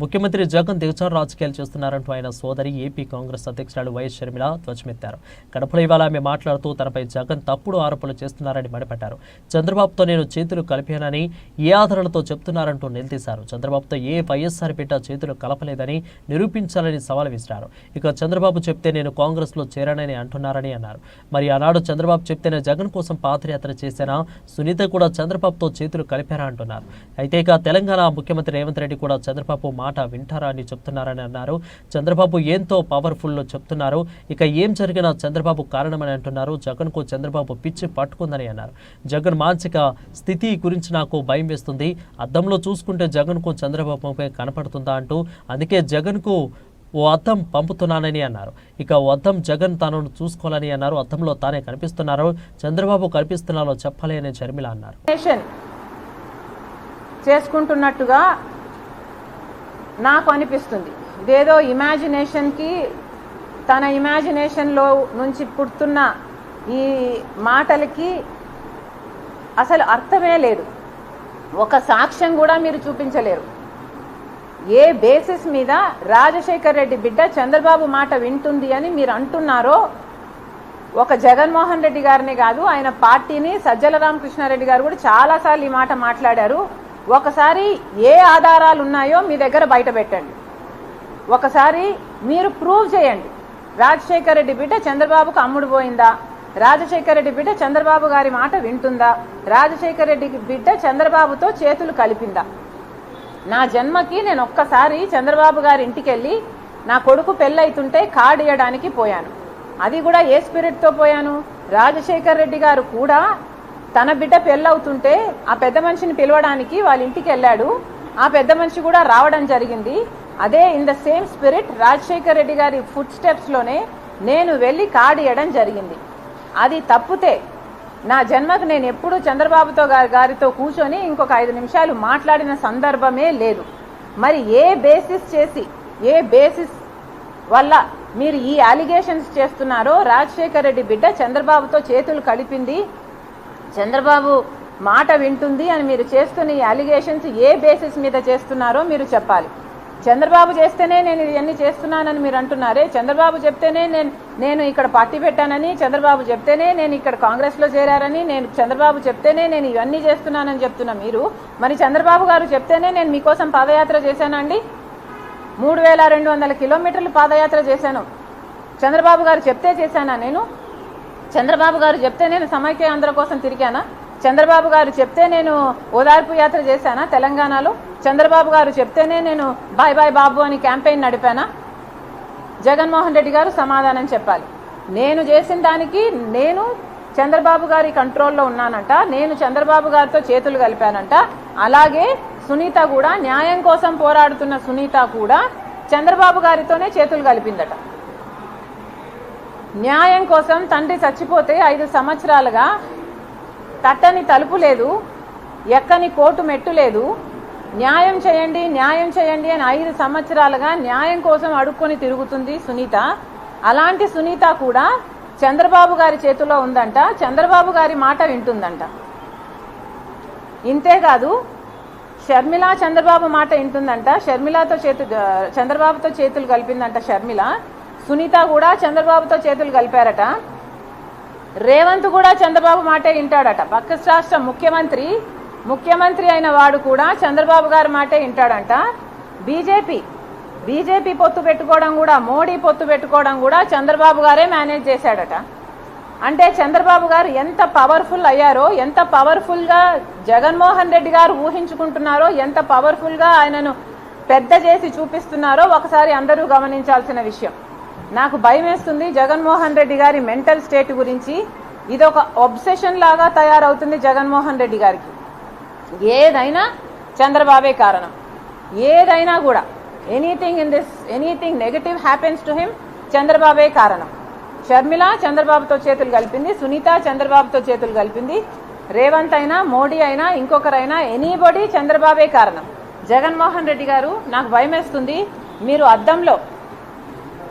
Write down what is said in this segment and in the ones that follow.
ముఖ్యమంత్రి జగన్ దిగజారు రాజకీయాలు చేస్తున్నారంటూ ఆయన సోదరి ఏపీ కాంగ్రెస్ అధ్యక్షురాలు వైఎస్ షర్మిల ధ్వజమెత్తారు. కడపలో ఇవాళ ఆమె మాట్లాడుతూ తనపై జగన్ తప్పుడు ఆరోపణలు చేస్తున్నారని మండిపడ్డారు. చంద్రబాబుతో నేను చేతులు కలిపానని ఏ ఆధారాలతో చెప్తున్నారంటూ నిలదీశారు. చంద్రబాబుతో ఏ వైఎస్ఆర్ బిడ్డ చేతులు కలపలేదని నిరూపించాలని సవాల్ విసిరారు. ఇక చంద్రబాబు చెప్తే నేను కాంగ్రెస్లో చేరానని అంటున్నారని అన్నారు. మరి ఆనాడు చంద్రబాబు చెప్తేనే జగన్ కోసం పాదయాత్ర చేశానా? సునీత కూడా చంద్రబాబుతో చేతులు కలిపారా అంటున్నారు. అయితే ఇక తెలంగాణ ముఖ్యమంత్రి రేవంత్ రెడ్డి కూడా చంద్రబాబు మాట వింటారా అని చెప్తున్నారని అన్నారు. చంద్రబాబు ఏంతో పవర్ఫుల్లో చెప్తున్నారు. ఇక ఏం జరిగినా చంద్రబాబు కారణమని అంటున్నారు. జగన్కు చంద్రబాబు పిచ్చి పట్టుకుందని అన్నారు. జగన్ మానసిక స్థితి గురించి నాకు భయం వేస్తుంది. అద్దంలో చూసుకుంటే జగన్కు చంద్రబాబు చంద్రబాబుపై కనపడుతుందా అంటూ అందుకే జగన్కు ఓ అద్దం పంపుతున్నానని అన్నారు. ఇక ఓ అద్దం జగన్ తనను చూసుకోవాలని అన్నారు. అద్దంలో తానే కనిపిస్తున్నారు. చంద్రబాబు కనిపిస్తున్నారో చెప్పాలి అని షర్మిల అన్నారు. చేసుకుంటున్నట్టుగా నాకు అనిపిస్తుంది. ఇదేదో ఇమాజినేషన్కి తన ఇమాజినేషన్లో నుంచి పుడుతున్న ఈ మాటలకి అసలు అర్థమే లేదు. ఒక సాక్ష్యం కూడా మీరు చూపించలేరు. ఏ బేసిస్ మీద రాజశేఖర్ రెడ్డి బిడ్డ చంద్రబాబు మాట వింటుంది అని మీరు అంటున్నారో ఒక జగన్మోహన్ రెడ్డి గారిని కాదు ఆయన పార్టీని సజ్జల రామకృష్ణారెడ్డి గారు కూడా చాలాసార్లు ఈ మాట మాట్లాడారు. ఒకసారి ఏ ఆధారాలు ఉన్నాయో మీ దగ్గర బయట పెట్టండి. ఒకసారి మీరు ప్రూవ్ చేయండి. రాజశేఖర రెడ్డి బిడ్డ చంద్రబాబుకు అమ్ముడు పోయిందా? రాజశేఖర రెడ్డి బిడ్డ చంద్రబాబు గారి మాట వింటుందా? రాజశేఖర రెడ్డి బిడ్డ చంద్రబాబుతో చేతులు కలిపిందా? నా జన్మకి నేను ఒక్కసారి చంద్రబాబు గారి ఇంటికి వెళ్ళి నా కొడుకు పెళ్ళైతుంటే కార్డు ఇవ్వడానికి పోయాను. అది కూడా ఏ స్పిరిట్తో పోయాను? రాజశేఖర్ రెడ్డి గారు కూడా తన బిడ్డ పెళ్ళవుతుంటే ఆ పెద్ద మనిషిని పిలవడానికి వాళ్ళ ఇంటికి వెళ్ళాడు. ఆ పెద్ద మనిషి కూడా రావడం జరిగింది. అదే in the same spirit Rajasekhar Reddy గారి ఫుడ్ స్టెప్స్లోనే నేను వెళ్ళి కార్డు ఇవ్వడం జరిగింది. అది తప్పితే నా జన్మకు నేను ఎప్పుడూ చంద్రబాబుతో గారి గారితో కూర్చొని ఇంకొక ఐదు నిమిషాలు మాట్లాడిన సందర్భమే లేదు. మరి ఏ బేసిస్ చేసి ఏ బేసిస్ వల్ల మీరు ఈ అలిగేషన్స్ చేస్తున్నారో రాజశేఖర్ రెడ్డి బిడ్డ చంద్రబాబుతో చేతులు కలిపింది చంద్రబాబు మాట వింటుంది అని మీరు చేస్తున్న ఈ అలిగేషన్స్ ఏ బేసిస్ మీద చేస్తున్నారో మీరు చెప్పాలి. చంద్రబాబు చేస్తేనే నేను ఇవన్నీ చేస్తున్నానని మీరు అంటున్నారే చంద్రబాబు చెప్తేనే నేను నేను ఇక్కడ పార్టీ పెట్టానని చంద్రబాబు చెప్తేనే నేను ఇక్కడ కాంగ్రెస్లో చేరారని నేను చంద్రబాబు చెప్తేనే నేను ఇవన్నీ చేస్తున్నానని చెప్తున్నా మీరు మరి చంద్రబాబు గారు చెప్తేనే నేను మీకోసం పాదయాత్ర చేశానండి మూడు వేల రెండు వందల కిలోమీటర్లు పాదయాత్ర చేశాను. చంద్రబాబు గారు చెప్తే చేశానా నేను? చంద్రబాబు గారు చెప్తే నేను సమైక్య ఆంధ్ర కోసం తిరిగానా? చంద్రబాబు గారు చెప్తే నేను ఓదార్పు యాత్ర చేశానా తెలంగాణలో? చంద్రబాబు గారు చెప్తేనే నేను బాయ్ బాయ్ బాబు అని క్యాంపెయిన్ నడిపానా? జగన్మోహన్ రెడ్డి గారు సమాధానం చెప్పాలి. నేను చేసిన దానికి నేను చంద్రబాబు గారి కంట్రోల్లో ఉన్నానంట నేను చంద్రబాబు గారితో చేతులు కలిపానంట. అలాగే సునీత కూడా న్యాయం కోసం పోరాడుతున్న సునీత కూడా చంద్రబాబు గారితోనే చేతులు కలిపిందట. న్యాయం కోసం తండ్రి చచ్చిపోతే ఐదు సంవత్సరాలుగా తట్టని తలుపు లేదు ఎక్కని కోటు మెట్టు లేదు. న్యాయం చేయండి న్యాయం చేయండి అని ఐదు సంవత్సరాలుగా న్యాయం కోసం అడుక్కొని తిరుగుతుంది సునీత. అలాంటి సునీత కూడా చంద్రబాబు గారి చేతిలో ఉందంట చంద్రబాబు గారి మాట వింటుందంట. ఇంతేకాదు షర్మిల చంద్రబాబు మాట వింటుందంట షర్మిలతో చేతు చంద్రబాబుతో చేతులు కలిపిందంట షర్మిల. సునీత కూడా చంద్రబాబుతో చేతులు కలిపారట. రేవంత్ కూడా చంద్రబాబు మాటే వింటాడట. పక్క రాష్ట్ర ముఖ్యమంత్రి ముఖ్యమంత్రి అయిన వాడు కూడా చంద్రబాబు గారి మాటే వింటాడంట. బీజేపీ బీజేపీ పొత్తు పెట్టుకోవడం కూడా మోడీ పొత్తు పెట్టుకోవడం కూడా చంద్రబాబు గారే మేనేజ్ చేశాడట. అంటే చంద్రబాబు గారు ఎంత పవర్ఫుల్ అయ్యారో ఎంత పవర్ఫుల్గా జగన్మోహన్ రెడ్డి గారు ఊహించుకుంటున్నారో ఎంత పవర్ఫుల్గా ఆయనను పెద్ద చేసి చూపిస్తున్నారో ఒకసారి అందరూ గమనించాల్సిన విషయం. నాకు భయం వేస్తుంది జగన్మోహన్ రెడ్డి గారి మెంటల్ స్టేట్ గురించి. ఇది ఒక ఒబ్సెషన్ లాగా తయారవుతుంది జగన్మోహన్ రెడ్డి గారికి. ఏదైనా చంద్రబాబే కారణం. ఏదైనా కూడా. Anything in this anything negative happens to him చంద్రబాబే కారణం. షర్మిల చంద్రబాబుతో చేతులు కలిపింది సునీత చంద్రబాబుతో చేతులు కలిపింది రేవంత్ అయినా మోడీ అయినా ఇంకొకరైనా ఎనీబడి చంద్రబాబే కారణం. జగన్మోహన్ రెడ్డి గారు నాకు భయం వేస్తుంది మీరు అద్దంలో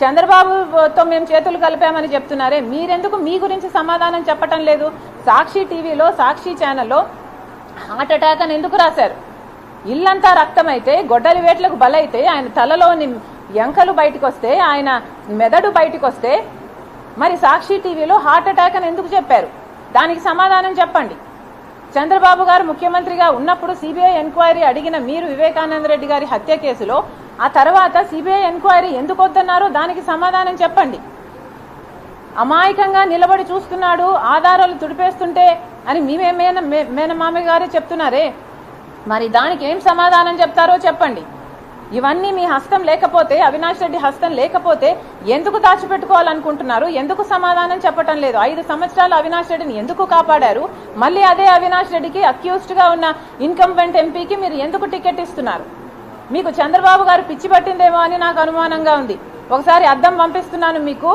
చంద్రబాబుతో మేము చేతులు కలిపామని చెప్తున్నారే మీరెందుకు మీ గురించి సమాధానం చెప్పటం లేదు? సాక్షి టీవీలో సాక్షి ఛానల్లో హార్ట్ అటాక్ అని ఎందుకు రాశారు? ఇల్లంతా రక్తమైతే గొడ్డలి వేట్లకు బలైతే ఆయన తలలోని ఎంకలు బయటకు వస్తే ఆయన మెదడు బయటకు వస్తే మరి సాక్షి టీవీలో హార్ట్ అటాక్ అని ఎందుకు చెప్పారు? దానికి సమాధానం చెప్పండి. చంద్రబాబు గారు ముఖ్యమంత్రిగా ఉన్నప్పుడు సిబిఐ ఎంక్వైరీ అడిగిన మీరు వివేకానంద రెడ్డి గారి హత్య కేసులో ఆ తర్వాత సిబిఐ ఎంక్వైరీ ఎందుకు వద్దన్నారో దానికి సమాధానం చెప్పండి. అమాయకంగా నిలబడి చూస్తున్నాడు ఆధారాలు తుడిపేస్తుంటే అని మేమే మేన మే- గారే చెప్తున్నారే? మరి దానికి ఏం సమాధానం చెప్తారో చెప్పండి. ఇవన్నీ మీ హస్తం లేకపోతే అవినాష్ రెడ్డి హస్తం లేకపోతే ఎందుకు దాచిపెట్టుకోవాలనుకుంటున్నారు? ఎందుకు సమాధానం చెప్పటం లేదు? ఐదు సంవత్సరాలు అవినాష్ రెడ్డిని ఎందుకు కాపాడారు? మళ్ళీ అదే అవినాష్ రెడ్డికి అక్యూస్డ్గా ఉన్న ఇన్కంబెంట్ ఎంపీకి మీరు ఎందుకు టికెట్ ఇస్తున్నారు? మీకు చంద్రబాబు గారు పిచ్చి పట్టిందేమో అని నాకు అనుమానంగా ఉంది. ఒకసారి అద్దం పంపిస్తున్నాను మీకు.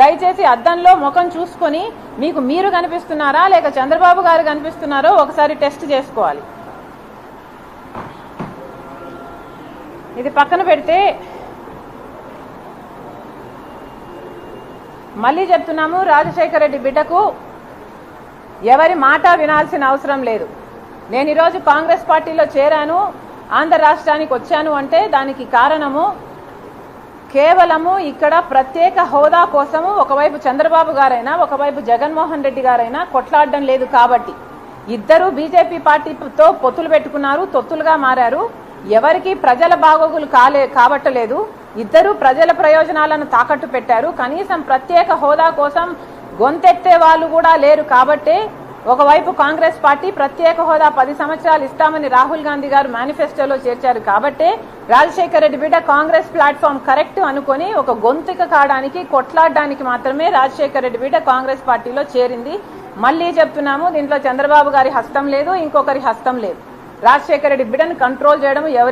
దయచేసి అద్దంలో ముఖం చూసుకొని మీకు మీరు కనిపిస్తున్నారా లేక చంద్రబాబు గారు కనిపిస్తున్నారో ఒకసారి టెస్ట్ చేసుకోవాలి. ఇది పక్కన పెడితే మళ్ళీ చెప్తున్నాము రాజశేఖర రెడ్డి బిడ్డకు ఎవరి మాట వినాల్సిన అవసరం లేదు. నేను ఈరోజు కాంగ్రెస్ పార్టీలో చేరాను. ఆంధ్ర రాష్ట్రానికి వచ్చాను అంటే దానికి కారణము కేవలము ఇక్కడ ప్రత్యేక హోదా కోసము ఒకవైపు చంద్రబాబు గారైనా ఒకవైపు జగన్మోహన్ రెడ్డి గారైనా కొట్లాడడం లేదు కాబట్టి. ఇద్దరు బీజేపీ పార్టీతో పొత్తులు పెట్టుకున్నారు తొత్తులుగా మారారు. ఎవరికి ప్రజల బాగోగులు కాలే కాబట్టలేదు. ఇద్దరు ప్రజల ప్రయోజనాలను తాకట్టు పెట్టారు. కనీసం ప్రత్యేక హోదా కోసం గొంతెత్తే వాళ్ళు కూడా లేరు కాబట్టే ఒకవైపు కాంగ్రెస్ పార్టీ ప్రత్యేక హోదా పది సంవత్సరాలు ఇస్తామని రాహుల్ గాంధీ గారు మేనిఫెస్టోలో చేర్చారు కాబట్టే రాజశేఖర రెడ్డి బిడ్డ కాంగ్రెస్ ప్లాట్ఫామ్ కరెక్ట్ అనుకొని ఒక గొంతుక కావడానికి కొట్లాడడానికి మాత్రమే రాజశేఖర రెడ్డి బిడ్డ కాంగ్రెస్ పార్టీలో చేరింది. మళ్ళీ చెప్తున్నాము దీంట్లో చంద్రబాబు గారి హస్తం లేదు ఇంకొకరి హస్తం లేదు. రాజశేఖర రెడ్డి బిడ్డను కంట్రోల్ చేయడం ఎవరి